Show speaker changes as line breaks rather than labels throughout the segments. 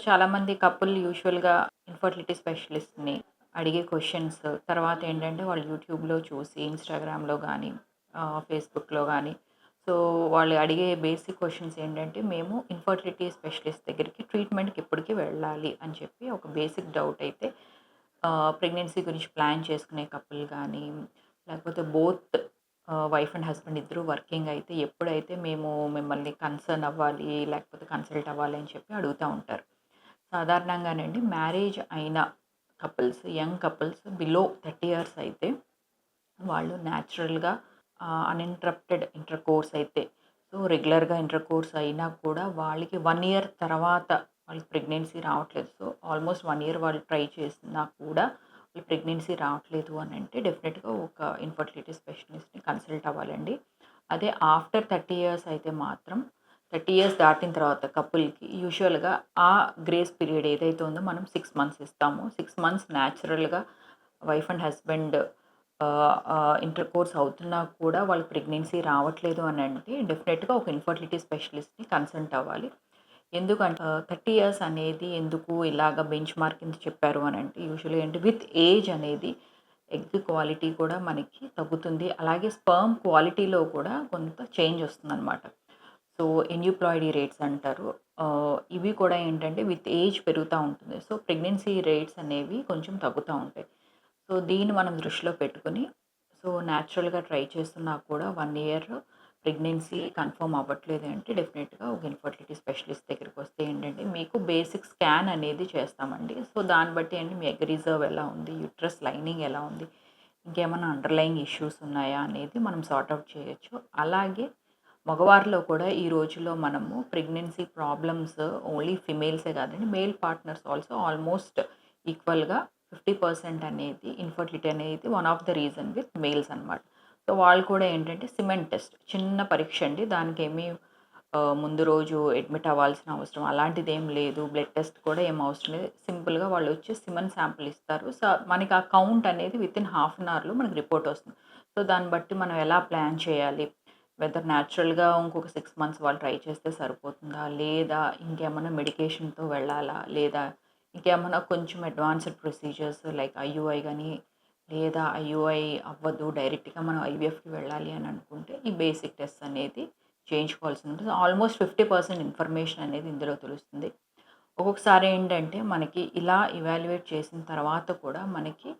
చాలామంది కపుల్ యూజువల్‌గా ఇన్ఫర్టిలిటీ స్పెషలిస్ట్‌ని అడిగే క్వశ్చన్స్ తర్వాత ఏంటంటే వాళ్ళు యూట్యూబ్‌లో చూసి, ఇన్‌స్టాగ్రామ్‌లో కానీ ఫేస్‌బుక్‌లో కానీ సో, వాళ్ళు అడిగే బేసిక్ క్వశ్చన్స్ ఏంటంటే, మేము ఇన్ఫర్టిలిటీ స్పెషలిస్ట్ దగ్గరికి ట్రీట్మెంట్‌కి ఎప్పటికీ వెళ్ళాలి అని చెప్పి ఒక బేసిక్ డౌట్ అయితే ప్రెగ్నెన్సీ గురించి ప్లాన్ చేసుకునే కపుల్ కానీ లేకపోతే బోత్ వైఫ్ అండ్ హస్బెండ్ ఇద్దరు వర్కింగ్ అయితే ఎప్పుడైతే మేము మిమ్మల్ని కన్సర్న్ అవ్వాలి, లేకపోతే కన్సల్ట్ అవ్వాలి అని చెప్పి అడుగుతా ఉంటారు. సాధారణంగానండి మ్యారేజ్ అయిన couples, young couples below 30 years అయితే వాళ్ళు న్యాచురల్‌గా అన్ఇంట్రప్టెడ్ అన్‌ఇంటరప్టెడ్ ఇంటర్ కోర్స్ అయితే సో, రెగ్యులర్‌గా ఇంటర్ కోర్స్ అయినా కూడా వాళ్ళకి వన్ ఇయర్ తర్వాత వాళ్ళకి ప్రెగ్నెన్సీ రావట్లేదు. సో, ఆల్మోస్ట్ వన్ ఇయర్ వాళ్ళు ట్రై చేసినా కూడా వాళ్ళు ప్రెగ్నెన్సీ రావట్లేదు అని అంటే డెఫినెట్గా ఒక ఇన్ఫర్టిలిటీ స్పెషలిస్ట్‌ని కన్సల్ట్ అవ్వాలండి. అదే ఆఫ్టర్ 30 ఇయర్స్ అయితే మాత్రం 30 ఇయర్స్ దాటిన తర్వాత కపుల్‌కి యూజువల్‌గా ఆ గ్రేస్ పీరియడ్ ఏదైతే ఉందో మనం సిక్స్ మంత్స్ ఇస్తాము. సిక్స్ మంత్స్ న్యాచురల్‌గా wife and husband intercourse అవుతున్నా కూడా వాళ్ళకి ప్రెగ్నెన్సీ రావట్లేదు అని అంటే డెఫినెట్గా ఒక ఇన్ఫర్టిలిటీ స్పెషలిస్ట్‌ని కన్సల్ట్ అవ్వాలి. ఎందుకంటే థర్టీ ఇయర్స్ అనేది ఎందుకు ఇలాగ బెంచ్ మార్క్ కింద చెప్పారు అని అంటే యూజువల్‌గా ఏంటి విత్ ఏజ్ అనేది ఎగ్ క్వాలిటీ కూడా మనకి తగ్గుతుంది. అలాగే స్పర్మ్ క్వాలిటీలో కూడా కొంత చేంజ్ వస్తుందనమాట. సో, ఎన్యూప్లాయిడీ రేట్స్ అంటారు. ఇవి కూడా ఏంటంటే విత్ ఏజ్ పెరుగుతూ ఉంటుంది. సో, ప్రెగ్నెన్సీ రేట్స్ అనేవి కొంచెం తగ్గుతూ ఉంటాయి. సో, దీన్ని మనం దృష్టిలో పెట్టుకొని సో, న్యాచురల్‌గా ట్రై చేస్తున్నా కూడా వన్ ఇయర్ ప్రెగ్నెన్సీ కన్ఫర్మ్ అవ్వట్లేదు అంటే డెఫినెట్గా ఒక ఇన్ఫర్టిలిటీ స్పెషలిస్ట్ దగ్గరికొస్తే ఏంటంటే మీకు బేసిక్ స్కాన్ అనేది చేస్తామండి. సో, దాన్ని బట్టి అండి మీ ఎగ్ రిజర్వ్ ఎలా ఉంది, యూట్రస్ లైనింగ్ ఎలా ఉంది, ఇంకేమైనా అండర్‌లయింగ్ ఇష్యూస్ ఉన్నాయా అనేది మనం సార్ట్ చేయొచ్చు. అలాగే మగవారిలో కూడా ఈ రోజుల్లో మనము ప్రెగ్నెన్సీ ప్రాబ్లమ్స్ ఓన్లీ ఫిమేల్సే కాదండి మేల్ పార్ట్నర్స్ ఆల్సో ఆల్మోస్ట్ ఈక్వల్‌గా 50% అనేది ఇన్ఫర్టిలిటీ అనేది one of the reason with males అనమాట. సో, వాళ్ళు కూడా ఏంటంటే సిమెంట్ టెస్ట్ చిన్న పరీక్ష అండి. దానికి ఏమీ ముందు రోజు అడ్మిట్ అవ్వాల్సిన అవసరం అలాంటిది ఏం లేదు. బ్లడ్ టెస్ట్ కూడా ఏం అవసరం లేదు. సింపుల్‌గా వాళ్ళు వచ్చి సిమెన్ శాంపుల్ ఇస్తారు. సో, మనకి ఆ కౌంట్ అనేది విత్ ఇన్ హాఫ్ అన్ అవర్‌లో మనకి రిపోర్ట్ వస్తుంది. సో, దాన్ని బట్టి మనం ఎలా ప్లాన్ చేయాలి, వెదర్ న్యాచురల్‌గా ఇంకొక సిక్స్ మంత్స్ వాళ్ళు ట్రై చేస్తే సరిపోతుందా, లేదా ఇంకేమన్నా మెడికేషన్‌తో వెళ్ళాలా, లేదా ఇంకేమన్నా కొంచెం అడ్వాన్స్డ్ ప్రొసీజర్స్ లైక్ ఐయుఐ కానీ లేదా ఐయుఐ అవ్వదు డైరెక్ట్‌గా మనం ఐవీఎఫ్‌కి వెళ్ళాలి అని అనుకుంటే ఈ బేసిక్ టెస్ట్ అనేది చేయించుకోవాల్సి ఉంటుంది. ఆల్మోస్ట్ 50% ఇన్ఫర్మేషన్ అనేది ఇందులో తెలుస్తుంది. ఒక్కొక్కసారి ఏంటంటే మనకి ఇలా ఇవాల్యుయేట్ చేసిన తర్వాత కూడా మనకి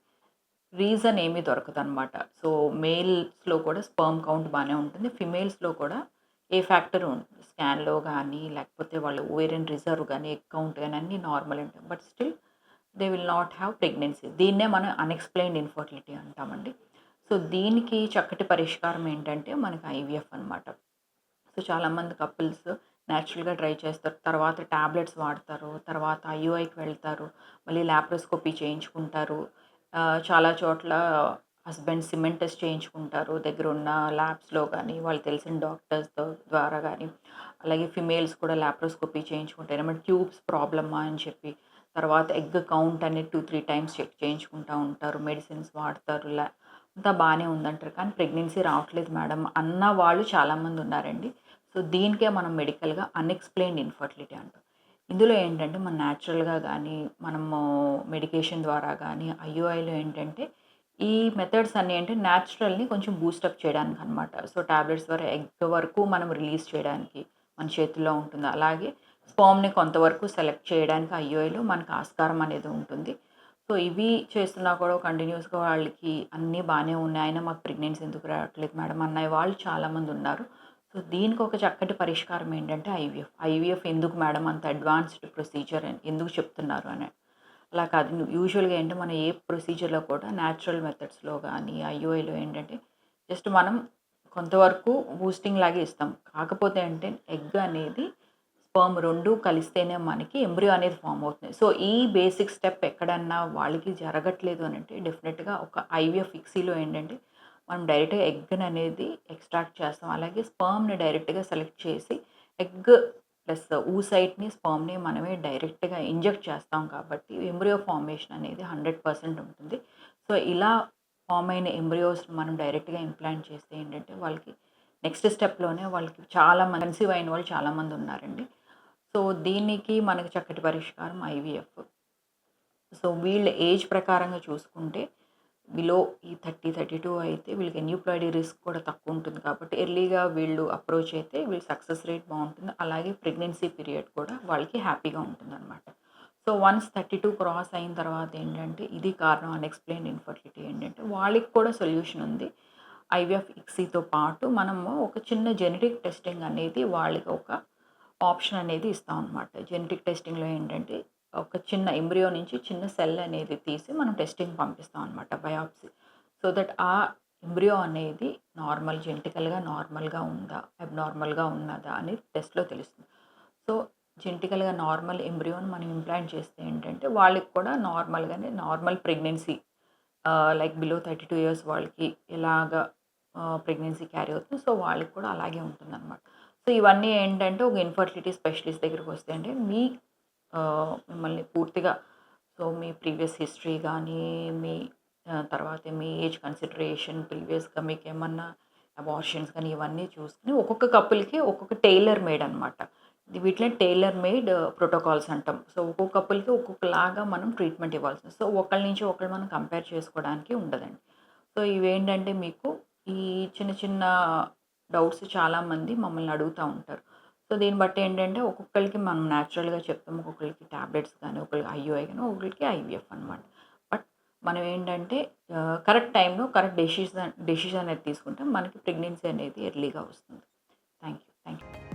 రీజన్ ఏమీ దొరకదనమాట. సో, మేల్స్‌లో కూడా స్పర్మ్ కౌంట్ బాగానే ఉంటుంది. ఫిమేల్స్‌లో కూడా ఏ ఫ్యాక్టర్ ఉంటుంది. స్కాన్‌లో కానీ లేకపోతే వాళ్ళు ఓవేరియన్ రిజర్వ్ కానీ ఎగ్ కౌంట్ కానీ అన్నీ నార్మల్ ఉంటాయి. But still they will not have pregnancy. దీన్నే మనం అన్‌ఎక్స్‌ప్లెయిన్డ్ ఇన్ఫర్టిలిటీ అంటామండి. సో, దీనికి చక్కటి పరిష్కారం ఏంటంటే మనకి ఐవీఎఫ్ అనమాట. సో, చాలామంది కపుల్స్ న్యాచురల్‌గా ట్రై చేస్తారు. తర్వాత టాబ్లెట్స్ వాడతారు. తర్వాత ఐయూఐకి వెళ్తారు. మళ్ళీ లాప్రోస్కోపీ చేయించుకుంటారు. చాలా చోట్ల హస్బెండ్ సిమెంట్ టెస్ట్ చేయించుకుంటారు. దగ్గరున్న ల్యాబ్స్‌లో కానీ వాళ్ళకి తెలిసిన డాక్టర్స్‌తో ద్వారా కానీ అలాగే ఫిమేల్స్ కూడా ల్యాప్రోస్కోపీ చేయించుకుంటారు. ఏమంటే ట్యూబ్స్ ప్రాబ్లమా అని చెప్పి. తర్వాత ఎగ్ కౌంట్ అనేది 2, 3 టైమ్స్ చెక్ చేయించుకుంటా ఉంటారు. మెడిసిన్స్ వాడతారు. లా అంతా బాగానే ఉందంటారు. కానీ ప్రెగ్నెన్సీ రావట్లేదు మేడం అన్న వాళ్ళు చాలామంది ఉన్నారండి. సో, దీనికే మనం మెడికల్‌గా అన్‌ఎక్స్‌ప్లెయిన్డ్ ఇన్ఫర్టిలిటీ అంటాం. ఇందులో ఏంటంటే మనం న్యాచురల్‌గా కానీ మనము మెడికేషన్ ద్వారా కానీ ఐయుఐలో ఏంటంటే ఈ మెథడ్స్ అన్నీ అంటే న్యాచురల్‌ని కొంచెం బూస్టప్ చేయడానికనమాట. సో, టాబ్లెట్స్ ద్వారా ఎగ్ వరకు మనం రిలీజ్ చేయడానికి మన చేతుల్లో ఉంటుంది. అలాగే స్పామ్ని కొంతవరకు సెలెక్ట్ చేయడానికి ఐయుఐలో మనకు ఆస్కారం అనేది ఉంటుంది. సో, ఇవి చేస్తున్నా కూడా కంటిన్యూస్గా వాళ్ళకి అన్నీ బాగానే ఉన్నాయి. మాకు ప్రెగ్నెన్సీ ఎందుకు రావట్లేదు మేడం అన్నయ్య వాళ్ళు చాలామంది ఉన్నారు. సో, దీనికి ఒక చక్కటి పరిష్కారం ఏంటంటే ఐవీఎఫ్. ఐవీఎఫ్ ఎందుకు మేడం అంత అడ్వాన్స్డ్ ప్రొసీజర్ అని ఎందుకు చెప్తున్నారు అని. అలా కాదు యూజువల్‌గా ఏంటంటే మనం ఏ ప్రొసీజర్‌లో కూడా న్యాచురల్ మెథడ్స్‌లో కానీ ఐయూఐలో ఏంటంటే జస్ట్ మనం కొంతవరకు బూస్టింగ్ లాగే ఇస్తాం. కాకపోతే అంటే ఎగ్ అనేది స్పర్మ్ రెండు కలిస్తేనే మనకి ఎంబ్రియో అనేది ఫార్మ్ అవుతుంది. సో, ఈ బేసిక్ స్టెప్ ఎక్కడన్నా వాళ్ళకి జరగట్లేదు అని అంటే డెఫినెట్గా ఒక ఐవీఎఫ్ ఫిక్సీలో ఏంటంటే మనం డైరెక్ట్‌గా ఎగ్‌ని అనేది ఎక్స్ట్రాక్ట్ చేస్తాం. అలాగే స్పర్మ్ని డైరెక్ట్‌గా సెలెక్ట్ చేసి ఎగ్ ప్లస్ ఊసైట్‌ని, స్పర్మ్ని మనమే డైరెక్ట్‌గా ఇంజెక్ట్ చేస్తాం కాబట్టి ఎంబ్రియో ఫార్మేషన్ అనేది 100% ఉంటుంది. సో, ఇలా ఫార్మ్ అయిన ఎంబ్రియోస్ మనం డైరెక్ట్‌గా ఇంప్లాంట్ చేస్తే ఏంటంటే వాళ్ళకి నెక్స్ట్ స్టెప్‌లోనే వాళ్ళకి చాలా కన్సీవ్ అయిన వాళ్ళు చాలామంది ఉన్నారండి. సో దీనికి మనకి చక్కటి పరిష్కారం ఐవీఎఫ్ సో వీళ్ళ ఏజ్ ప్రకారంగా చూసుకుంటే బిలో ఈ థర్టీ థర్టీ టూ అయితే వీళ్ళకి ఎన్యూప్లాయిడీ రిస్క్ కూడా తక్కువ ఉంటుంది కాబట్టి ఎర్లీగా వీళ్ళు అప్రోచ్ అయితే వీళ్ళ సక్సెస్ రేట్ బాగుంటుంది. అలాగే ప్రెగ్నెన్సీ పీరియడ్ కూడా వాళ్ళకి హ్యాపీగా ఉంటుంది అనమాట so once thirty two cross అయిన తర్వాత ఏంటంటే ఇది కారణం అన్ఎక్స్ప్లెయిన్ ఇన్ఫర్టిలిటీ ఏంటంటే వాళ్ళకి కూడా సొల్యూషన్ ఉంది. ఐవీఎఫ్ ఇక్సీతో పాటు మనము ఒక చిన్న జెనెటిక్ టెస్టింగ్ అనేది వాళ్ళకి ఒక ఆప్షన్ అనేది ఇస్తాం అనమాట జెనెటిక్ టెస్టింగ్లో ఏంటంటే ఒక చిన్న ఎంబ్రియో నుంచి చిన్న సెల్ అనేది తీసి మనం టెస్టింగ్ పంపిస్తాం అనమాట బయాప్సీ సో దట్ ఆ ఎంబ్రియో అనేది నార్మల్ జెంటికల్గా నార్మల్గా ఉందా అబ్నార్మల్గా ఉన్నదా అనేది టెస్ట్లో తెలుస్తుంది. సో జెంటికల్గా నార్మల్ ఎంబ్రియోని మనం ఇంప్లాంట్ చేస్తే ఏంటంటే వాళ్ళకి కూడా నార్మల్గానే normal pregnancy like below thirty two years వాళ్ళకి ఎలాగ ప్రెగ్నెన్సీ క్యారీ అవుతుంది సో వాళ్ళకి కూడా అలాగే ఉంటుందన్నమాట. సో ఇవన్నీ ఏంటంటే ఒక ఇన్ఫర్టిలిటీ స్పెషలిస్ట్ దగ్గరికి వస్తే అంటే మీ మిమ్మల్ని పూర్తిగా సో మీ ప్రీవియస్ హిస్టరీ కానీ మీ తర్వాత మీ ఏజ్ కన్సిడరేషన్ ప్రీవియస్గా మీకు ఏమన్నా అబార్షన్స్ కానీ ఇవన్నీ చూసుకుని ఒక్కొక్క కపుల్కి ఒక్కొక్క టైలర్ మేడ్ అనమాట వీటిలో టైలర్ మేడ్ ప్రోటోకాల్స్ అంటాం. సో ఒక్కొక్క కపుల్కి ఒక్కొక్కలాగా మనం ట్రీట్మెంట్ ఇవ్వాల్సి సో ఒకళ్ళ నుంచి ఒకళ్ళు మనం కంపేర్ చేసుకోవడానికి ఉండదండి. సో ఇవేంటంటే మీకు ఈ చిన్న చిన్న డౌట్స్ చాలామంది మమ్మల్ని అడుగుతూ ఉంటారు. సో దీన్ని బట్టి ఏంటంటే ఒక్కొక్కరికి మనం న్యాచురల్గా చెప్తాం. ఒక్కొక్కరికి ట్యాబ్లెట్స్ కానీ ఒకరికి ఐఓఐ కానీ ఒకరికి ఐవీఎఫ్ అనమాట బట్ మనం ఏంటంటే కరెక్ట్ టైంలో కరెక్ట్ డెసిషన్ డెసిషన్ అనేది తీసుకుంటే మనకి ప్రెగ్నెన్సీ అనేది ఎర్లీగా వస్తుంది. Thank you thank you